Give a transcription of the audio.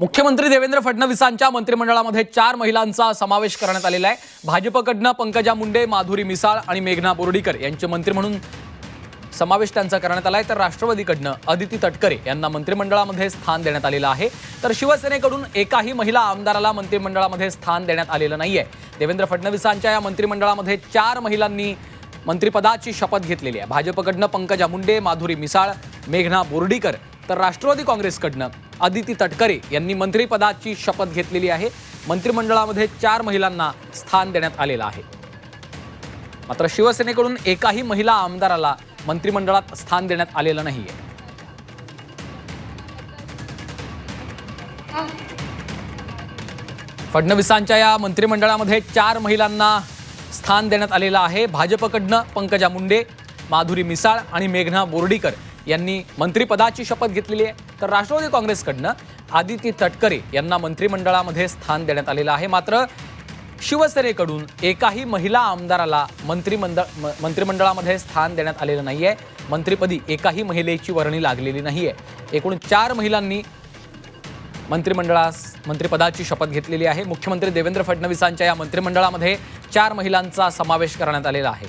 मुख्यमंत्री देवेंद्र फडणवीसांच्या मंत्रिमंडळामध्ये चार महिलांचा समावेश करण्यात आलेला आहे. भाजपकडनं पंकजा मुंडे माधुरी मिसाळ आणि मेघना बोर्डीकर यांचे मंत्री म्हणून समावेश त्यांचा करण्यात आला आहे तर राष्ट्रवादीकडनं अदिती तटकरे यांना मंत्रिमंडळामध्ये स्थान देण्यात आलेलं आहे. तर शिवसेनेकडून एकाही महिला आमदाराला मंत्रिमंडळामध्ये स्थान देण्यात आलेलं नाही आहे देवेंद्र फडणवीसांच्या या मंत्रिमंडळामध्ये चार महिलांनी मंत्रिपदाची शपथ घेतलेली आहे. भाजपकडनं पंकजा मुंडे माधुरी मिसाळ मेघना बोर्डीकर तर राष्ट्रवादी काँग्रेसकडनं अदिती तटकरे यांनी मंत्रिपदाची शपथ घेतलेली आहे. मंत्रिमंडळामध्ये चार महिलांना स्थान देण्यात आलेलं आहे. मात्र शिवसेनेकडून एकाही महिला आमदाराला मंत्रिमंडळात स्थान देण्यात आलेलं नाहीये. फडणवीसांच्या या मंत्रिमंडळामध्ये चार महिलांना स्थान देण्यात आलेलं आहे. भाजपकडनं पंकजा मुंडे माधुरी मिसाळ आणि मेघना बोर्डीकर यांनी मंत्रिपदाची शपथ घेतलेली आहे. तर राष्ट्रवादी काँग्रेसकडनं आदिती तटकरे यांना मंत्रिमंडळामध्ये स्थान देण्यात आलेलं आहे. मात्र शिवसेनेकडून एकाही महिला आमदाराला मंत्रिमंडळ म- मंत्रिमंडळामध्ये स्थान देण्यात आलेलं नाही आहे मंत्रिपदी एकाही महिलेची वर्णी लागलेली नाही आहे एकूण चार महिलांनी मंत्रिमंडळास मंत्रिपदाची शपथ घेतलेली आहे. मुख्यमंत्री देवेंद्र फडणवीसांच्या या मंत्रिमंडळामध्ये चार महिलांचा समावेश करण्यात आलेला आहे.